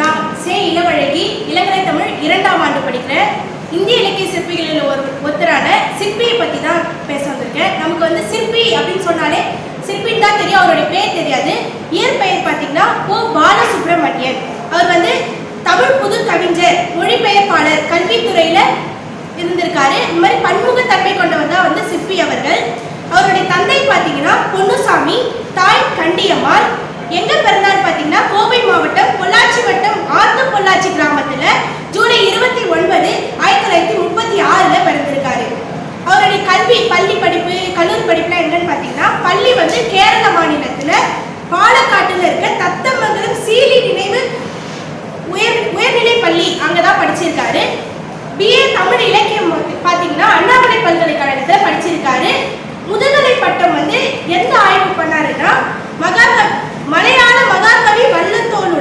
நான் சே இளவழகி இளங்கலை தமிழ் இரண்டாம் ஆண்டு படிக்கிறேன். இந்திய இலக்கிய சிற்பிகளில் ஒரு ஒருத்தரான சிற்பியை பற்றி தான் பேச வந்திருக்கேன். நமக்கு வந்து சிற்பி அப்படின்னு சொன்னாலே சிற்பின்னு தான் தெரியும் அவருடைய பேர் தெரியாது. இயற்பெயர் பார்த்தீங்கன்னா ஓ பாலசுப்ரமணியன். அவர் வந்து தமிழ் புது கவிஞர் மொழிபெயர்ப்பாளர் கல்வித்துறையில் இருந்திருக்காரு. இந்த மாதிரி பன்முகத்தன்மை கொண்டவர் தான் வந்து சிற்பி அவர்கள். அவருடைய தந்தை பார்த்தீங்கன்னா பொன்னுசாமி தாய் கண்டியம்மாள் எங்க பிறந்தார் பாத்தீங்கன்னா கோவை மாவட்டம் பொள்ளாச்சி வட்டம் ஆர்த்து பொள்ளாச்சி கிராமத்துல ஜூலை இருபத்தி ஒன்பது ஆயிரத்தி தொள்ளாயிரத்தி முப்பத்தி ஆறுல பிறந்திருக்காரு. அவருடைய கல்வி பள்ளி படிப்பு கல்லூரி படிப்புலாம் என்னன்னு பாத்தீங்கன்னா பள்ளி வந்து கேரள மாநிலத்துல பாலக்காட்டுல இருக்க தத்தமங்கலம் சீலி நினைவு உயர் உயர்நிலை பள்ளி அங்கதான் படிச்சிருக்காரு. பிஏ தமிழ் இலக்கியம் பாத்தீங்கன்னா அண்ணாமலை பல்கலைக்கழகத்துல படிச்சிருக்காரு. முதுகலை பட்டம் வந்து எந்த ஆய்வு பண்ணாருன்னா மகாத்மா மலையாள மகாகவி வள்ளத்தோணும்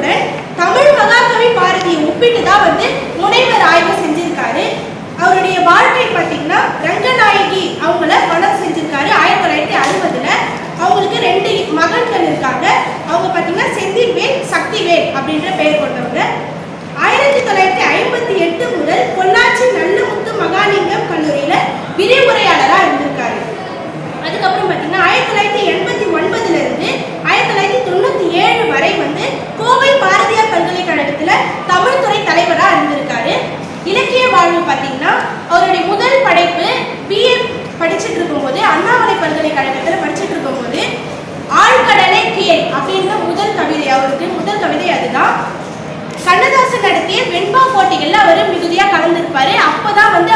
எல்லாரும் மிகுதியா கலந்துருப்பார். அப்போ தான் வந்து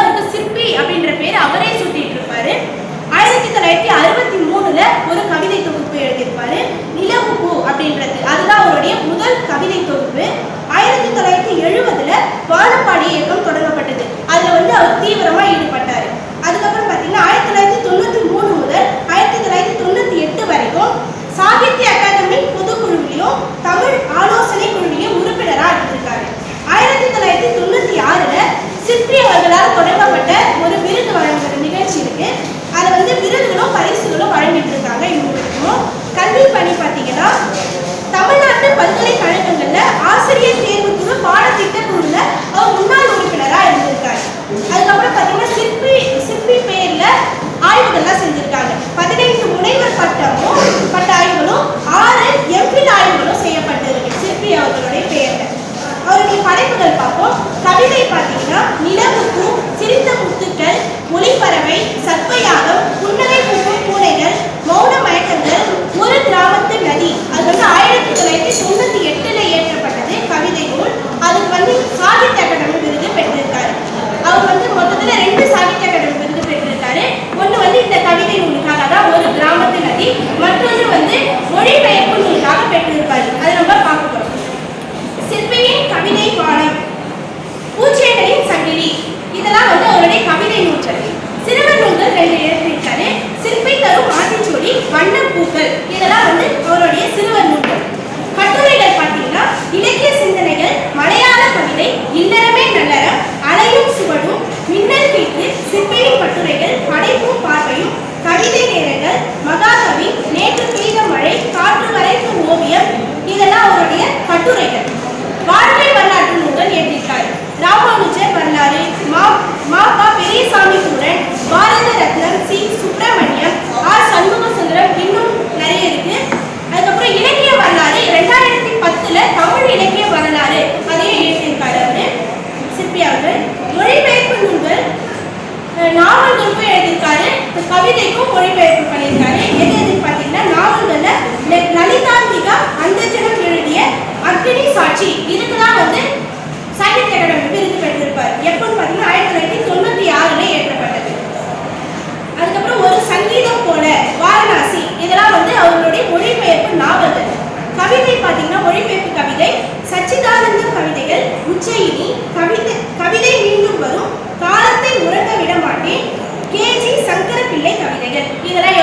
Oye, வாழ்க்கை வரலாற்று நூல்கள் ஏற்றிருக்கார் ராமானுஜர் வரலாறு மா மாபா பெரியசாமி கூடன் பாரத ரத்னம் சி. சுப்பிரமணியம் ஆர். சண்முக சுந்தரம் இன்னும் நிறைய இருக்கு. அதுக்கப்புறம் இலக்கிய வரலாறு இதெல்லாம்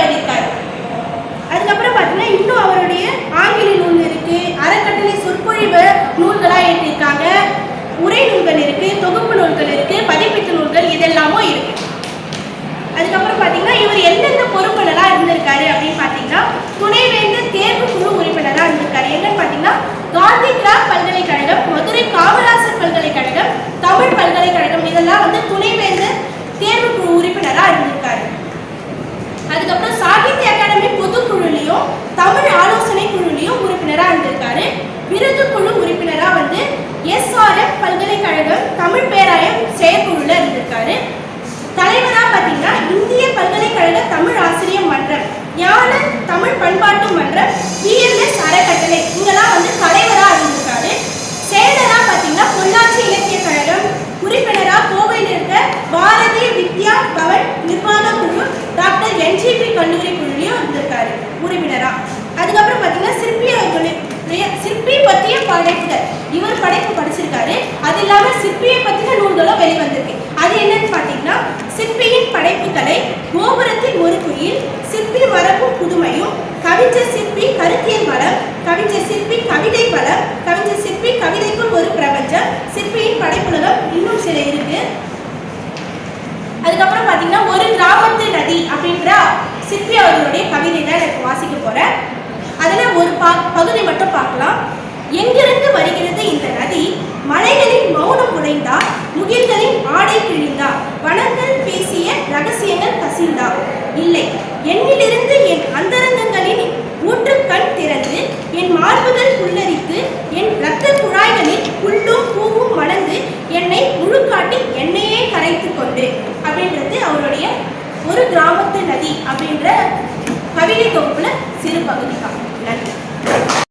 சிற்பியை பற்றின நூல்களும் வெளிவந்திருக்கு. அது என்னன்னு பார்த்தீங்கன்னா சிற்பியின் படைப்புகளை கோபுரத்தில் ஒரு குயில் சிற்பி மரபும் புதுமையும் கவிஞர் சிற்பி கருத்தியல் வளம் கவிஞர் சிற்பி கவிதை வளம் கவிஞர் சிற்பி கவிதைக்கும் ஒரு பிரபஞ்சம் சிற்பியின் படைப்புலகம் இன்னும் சில இருக்கு. அதுக்கப்புறம் பார்த்தீங்கன்னா ஒரு கிராமத்து நதி அப்படின்ற சிற்பி அவர்களுடைய கவிதை தான் எனக்கு வாசிக்க போறேன். அதில் ஒரு பா பகுதி மட்டும் பார்க்கலாம். எங்கிருந்து வருகிறது இந்த நதி? மலைகளின் மௌனம் உடைந்தால்